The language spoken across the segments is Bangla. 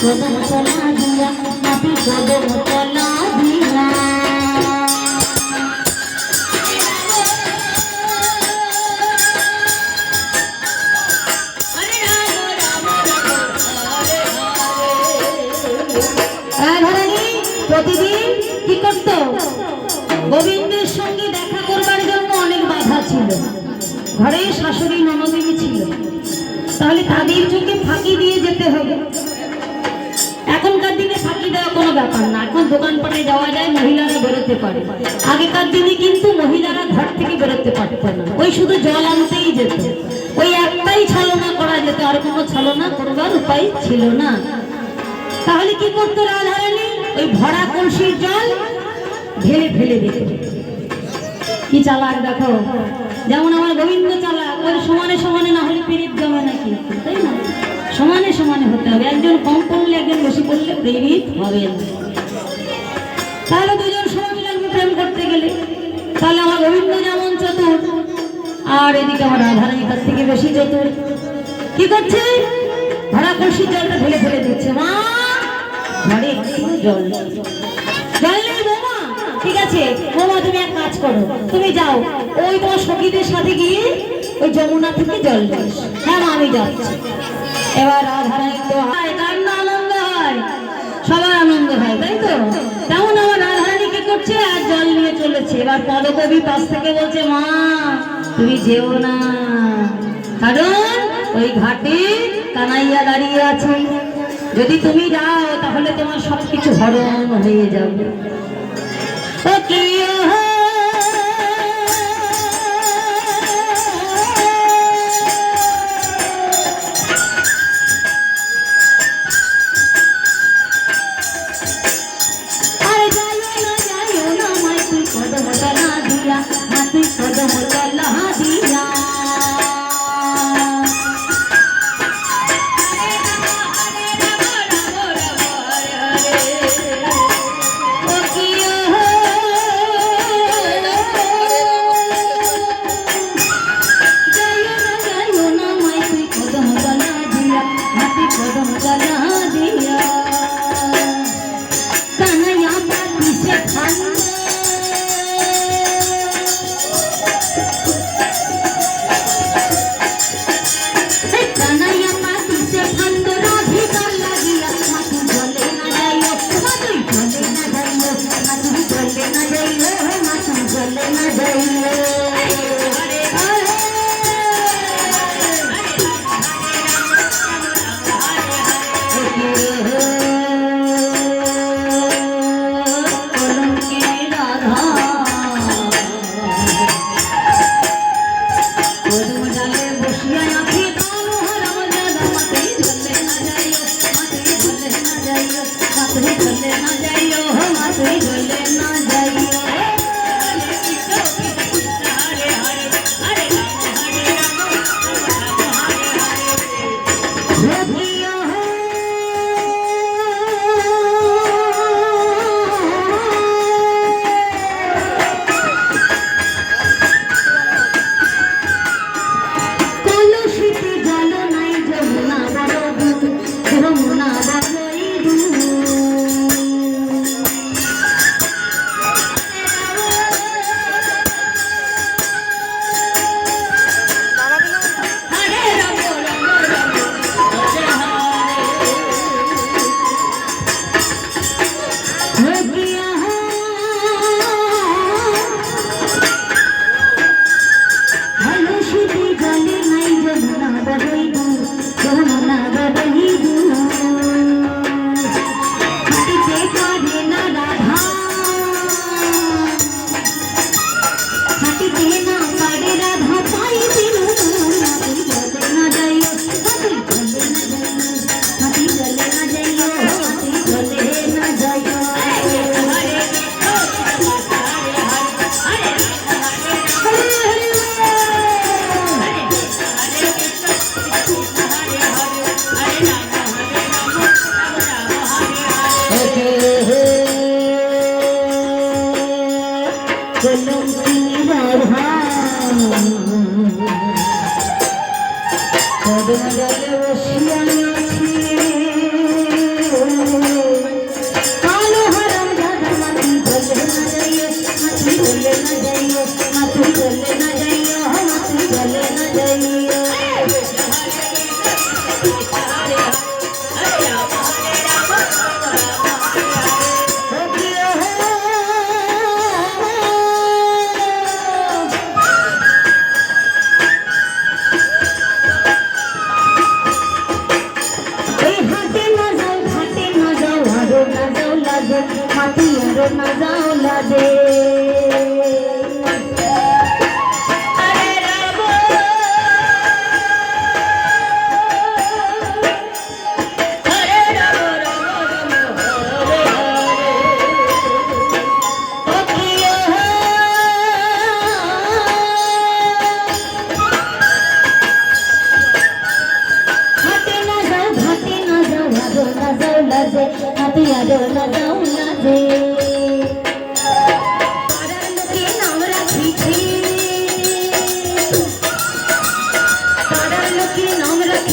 Kodam chala diya, nabi kodam chala diya. ঘরে শাশুড়ি ননদিনী ছিল। তাহলে তাদের চোখে ফাঁকি দিয়ে যেতে হবে। এখনকার দিনে ফাঁকি দেওয়া কোনো ব্যাপার না। এখন দোকানপাটে যাওয়া যায়, মহিলারা বেরোতে পারে। আগেকার দিনে কিন্তু মহিলারা ঘর থেকে বেরোতে পারত না। ওই শুধু জল আনতেই যেত। ওই একটাই ছলনা করা যেত। আর কোনো ছলনা করবার উপায় ছিল না। তাহলে কি করতো রাধারানী? ওই ভরা কলসির জল ঢেলে ফেলে দিত। কি চালাক দেখো। যেমন আমার গোবিন্দ চালাক ওর সমানে সমানে না হলে পিরিত জমে নাকি তাই না? সমানে সমানে হতে হবে। একজন কম পড়লে, একজন বেশি পড়লে প্রেরিত হবে তাহলে দুজন সমানে লাগবে প্রেম করতে গেলে। তাহলে আমার গোবিন্দ যেমন চতুর, আর এদিকে আমার রাধারানী তার থেকে বেশি চতুর। কি করছে? ভরা কলসির জলটা ঢেলে ফেলে দিচ্ছে। মা, ঘরে জল। জল আছে, বৌমা তুমি এক কাজ করো, তুমি যাও। ওই তোমার সখীদের সাথে গিয়ে ওই যমুনা থেকে জল নিয়ে হ্যাঁ আমি যাচ্ছি। এবার রাধারানী তো হয় কার না আনন্দ হয়। সবার আনন্দ হয়, তাই তো? তেমন আমার রাধারানী কি করছে? আর জল নিয়ে চলেছে। এবার পদকবি পাশ থেকে বলছে, মা, তুমি যেও না। কারণ ওই ঘাটে কানাইয়া দাঁড়িয়ে আছে। যদি তুমি যাও, তাহলে তোমার সবকিছু হরণ হয়ে যাবে।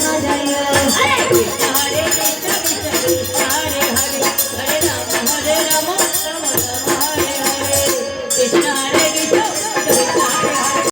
जय हरे कृष्ण हरे कृष्ण